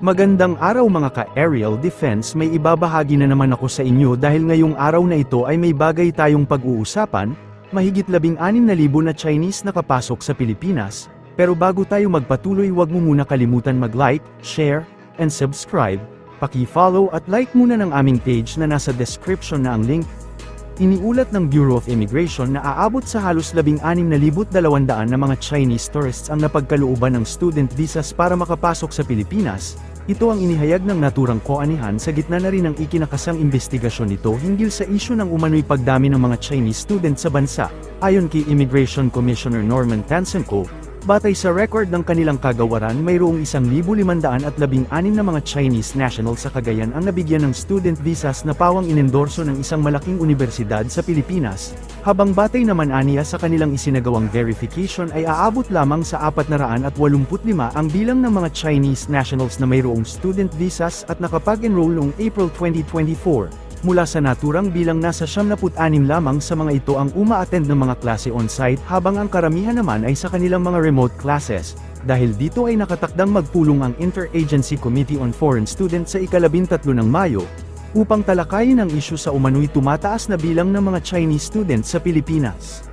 Magandang araw mga ka-aerial defense may ibabahagi na naman ako sa inyo dahil ngayong araw na ito ay may bagay tayong pag-uusapan, mahigit labing anim na libo na Chinese nakapasok sa Pilipinas, pero bago tayo magpatuloy wag mo muna kalimutan mag-like, share, and subscribe, paki-follow at like muna ng aming page na nasa description na ang link. Iniulat ng Bureau of Immigration na aabot sa halos 16,200 na mga Chinese tourists ang napagkalooban ng student visas para makapasok sa Pilipinas. Ito ang inihayag ng naturang koanihan sa gitna na rin ng ikinakasang investigasyon nito hinggil sa isyu ng umano'y pagdami ng mga Chinese student sa bansa. Ayon kay Immigration Commissioner Norman Tansenko, Batay sa record ng kanilang kagawaran mayroong 1,516 na mga Chinese national sa Cagayan ang nabigyan ng student visas na pawang inendorso ng isang malaking universidad sa Pilipinas, habang batay naman aniya sa kanilang isinagawang verification ay aabot lamang sa 485 ang bilang ng mga Chinese nationals na mayroong student visas at nakapag-enroll noong April 2024. Mula sa naturang bilang nasa 76 lamang sa mga ito ang uma-attend ng mga klase on-site habang ang karamihan naman ay sa kanilang mga remote classes. Dahil dito ay nakatakdang magpulong ang Interagency Committee on Foreign Students sa ikalabintatlo ng Mayo, upang talakayin ang isyu sa umano'y tumataas na bilang ng mga Chinese students sa Pilipinas.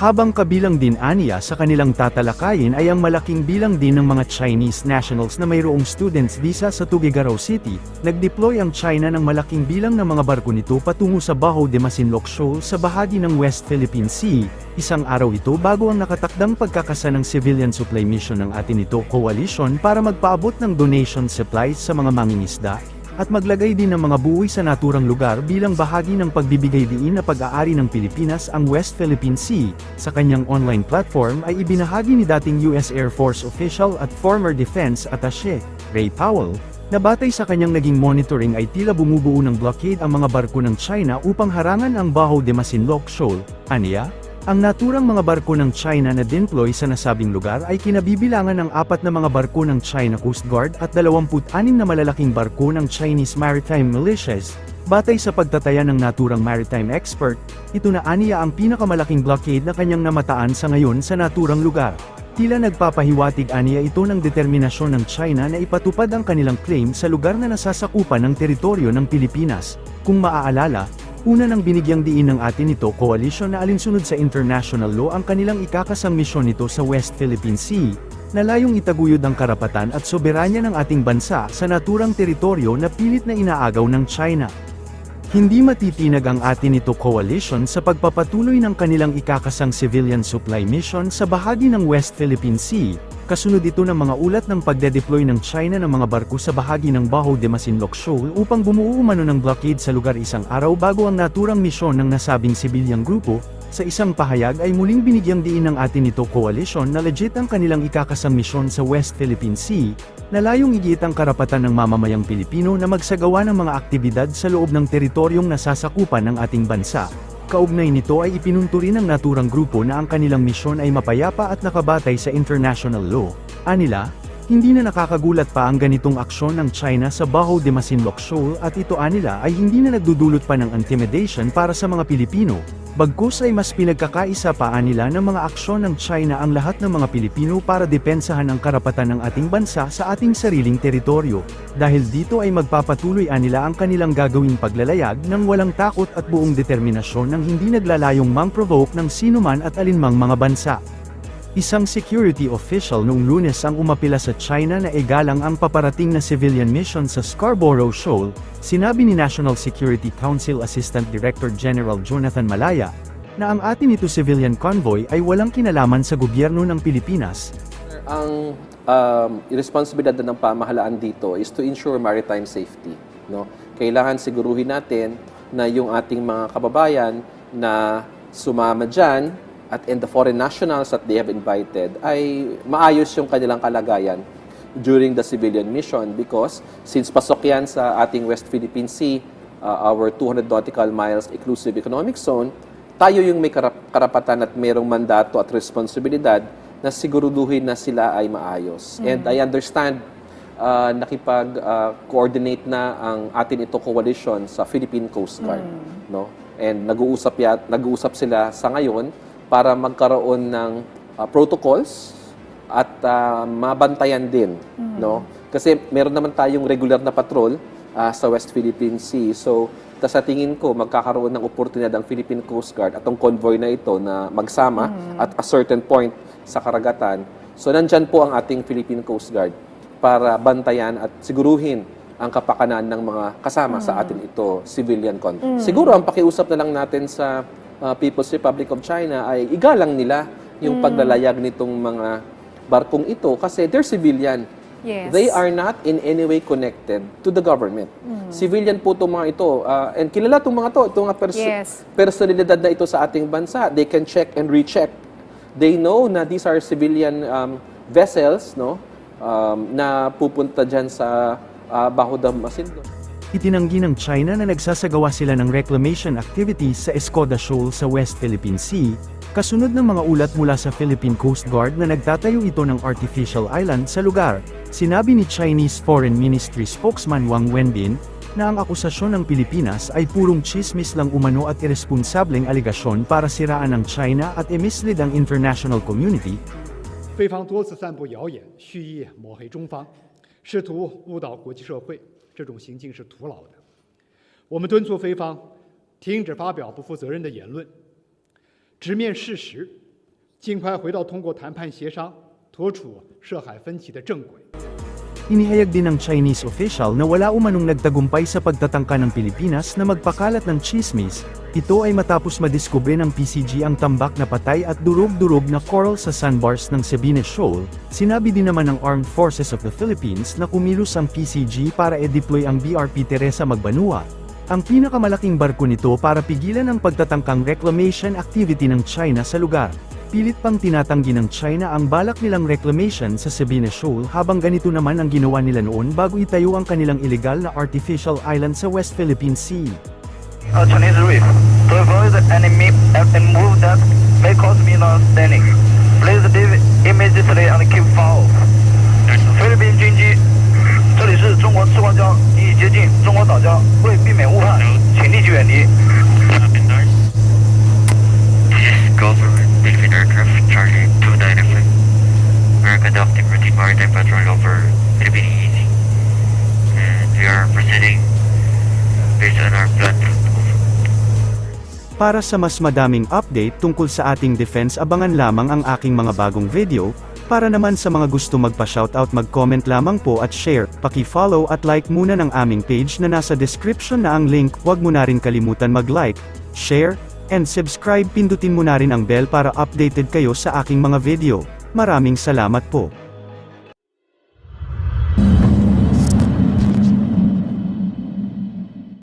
Habang kabilang din aniya sa kanilang tatalakayin ay ang malaking bilang din ng mga Chinese nationals na mayroong students visa sa Tuguegarao City, nag-deploy ang China ng malaking bilang ng mga barko nito patungo sa Baho de Masinloc Shoal sa bahagi ng West Philippine Sea, isang araw ito bago ang nakatakdang pagkakasa ng civilian supply mission ng atin ito coalition para magpaabot ng donation supplies sa mga mangingisda, at maglagay din ng mga buoy sa naturang lugar bilang bahagi ng pagbibigay diin na pag-aari ng Pilipinas ang West Philippine Sea. Sa kanyang online platform ay ibinahagi ni dating US Air Force official at former Defense Attaché, Ray Powell, na batay sa kanyang naging monitoring ay tila bumubuo ng blockade ang mga barko ng China upang harangan ang Baho de Masinloc Shoal, aniya, ang naturang mga barko ng China na deploy sa nasabing lugar ay kinabibilangan ng apat na mga barko ng China Coast Guard at 26 na malalaking barko ng Chinese Maritime Militias. Batay sa pagtataya ng naturang maritime expert, ito na aniya ang pinakamalaking blockade na kanyang namataan sa ngayon sa naturang lugar. Tila nagpapahiwatig aniya ito ng determinasyon ng China na ipatupad ang kanilang claim sa lugar na nasasakupan ng teritoryo ng Pilipinas. Kung maaalala, Una nang binigyang diin ng atin ito coalition na alinsunod sa international law ang kanilang ikakasang misyon nito sa West Philippine Sea, na layong itaguyod ang karapatan at soberanya ng ating bansa sa naturang teritoryo na pilit na inaagaw ng China. Hindi matitinag ang atin ito coalition sa pagpapatuloy ng kanilang ikakasang civilian supply mission sa bahagi ng West Philippine Sea, Kasunod ito ng mga ulat ng pagde-deploy ng China ng mga barko sa bahagi ng Baho de Masinloc Shoal upang bumuo umano ng blockade sa lugar isang araw bago ang naturang misyon ng nasabing sibilyang grupo, sa isang pahayag ay muling binigyang diin ng atin ito coalition na legit ang kanilang ikakasang misyon sa West Philippine Sea, na layong igit ang karapatan ng mamamayang Pilipino na magsagawa ng mga aktibidad sa loob ng teritoryong nasasakupan ng ating bansa. Kaugnay nito ay ipinunto rin ng naturang grupo na ang kanilang misyon ay mapayapa at nakabatay sa international law. Anila, hindi na nakakagulat pa ang ganitong aksyon ng China sa Baho de Masinloc Shoal at ito anila ay hindi na nagdudulot pa ng intimidation para sa mga Pilipino, Bagkus ay mas pinagkakaisa pa nila ng mga aksyon ng China ang lahat ng mga Pilipino para depensahan ang karapatan ng ating bansa sa ating sariling teritoryo. Dahil dito ay magpapatuloy nila ang kanilang gagawing paglalayag ng walang takot at buong determinasyon ng hindi naglalayong mang-provoke ng sinuman at alinmang mga bansa. Isang security official noong lunes ang umapila sa China na igalang ang paparating na civilian mission sa Scarborough Shoal, sinabi ni National Security Council Assistant Director General Jonathan Malaya, na ang atin ito civilian convoy ay walang kinalaman sa gobyerno ng Pilipinas. Ang um, responsibilidad ng pamahalaan dito is to ensure maritime safety. No? Kailangan siguruhin natin na yung ating mga kababayan na sumama dyan at and the foreign nationals that they have invited ay maayos yung kanilang kalagayan during the civilian mission because since pasok yan sa ating West Philippine Sea, uh, our 200 nautical miles exclusive economic zone, tayo yung may karap- karapatan at mayroong mandato at responsibilidad na siguruduhin na sila ay maayos. And I understand uh, nakipag-coordinate na ang atin ito coalition sa Philippine Coast Guard, no? And nag-uusap ya, nag-uusap sila sa ngayon para magkaroon ng uh, protocols at uh, mabantayan din, no? Kasi meron naman tayong regular na patrol ah, sa West Philippine Sea. So, ta sa tingin ko, magkakaroon ng oportunidad ang Philippine Coast Guard at ang convoy na ito na magsama at a certain point sa karagatan. So, nandyan po ang ating Philippine Coast Guard para bantayan at siguruhin ang kapakanan ng mga kasama sa atin ito, civilian con. Siguro ang pakiusap na lang natin sa uh, People's Republic of China ay igalang nila yung paglalayag nitong mga barkong ito kasi they're civilian. Yes. They are not in any way connected to the government. Civilian po itong mga ito. Uh, and kilala itong mga to, itong mga pers- Yes. personalidad na ito sa ating bansa. They can check and recheck. They know na these are civilian um, vessels no um, na pupunta dyan sa uh, Baho Masinloc Itinanggi ng China na nagsasagawa sila ng reclamation activities sa Escoda Shoal sa West Philippine Sea, kasunod ng mga ulat mula sa Philippine Coast Guard na nagtatayo ito ng artificial island sa lugar. Sinabi ni Chinese Foreign Ministry spokesman Wang Wenbin, na ang akusasyon ng Pilipinas ay purong chismis lang umano at irresponsableng aligasyon para siraan ng China at emislead ang international community, 菲方多次散布谣言，蓄意抹黑中方，试图误导国际社会， 这种行径是徒劳的。我们敦促菲方停止发表不负责任的言论，直面事实，尽快回到通过谈判协商妥处涉海分歧的正轨。Inihayag din ng Chinese official na wala umanong nagtagumpay sa pagtatangka ng Pilipinas na magpakalat ng chismis, ito ay matapos madiskubre ng PCG ang tambak na patay at durog-durog na coral sa sandbars ng Sabines Shoal, sinabi din naman ng Armed Forces of the Philippines na kumilos ang PCG para e-deploy ang BRP Teresa Magbanua, ang pinakamalaking barko nito para pigilan ang pagtatangkang reclamation activity ng China sa lugar Pilit pang tinatanggi ng China ang balak nilang reclamation sa Sabines Shoal habang ganito naman ang ginawa nila noon bago itayo ang kanilang illegal na artificial island sa West Philippine Sea. uh, Chinese reef to avoid enemy and move that may cause misunderstanding. Please leave immediately and keep far off. 菲律宾军机，这里是中国赤光礁，你已接近中国岛礁，为避免误判，请立即远离。 This government Philippine aircraft Charlie 295. We are conducting routine maritime patrol over Philippine Easy. And we are proceeding based on our plan. Para sa mas madaming update tungkol sa ating defense abangan lamang ang aking mga bagong video, para naman sa mga gusto magpa-shoutout mag-comment lamang po at share, paki-follow at like muna ng aming page na nasa description na ang link, huwag mo na rin kalimutan mag-like, share, and subscribe pindutin mo na rin ang bell para updated kayo sa aking mga video. Maraming salamat po.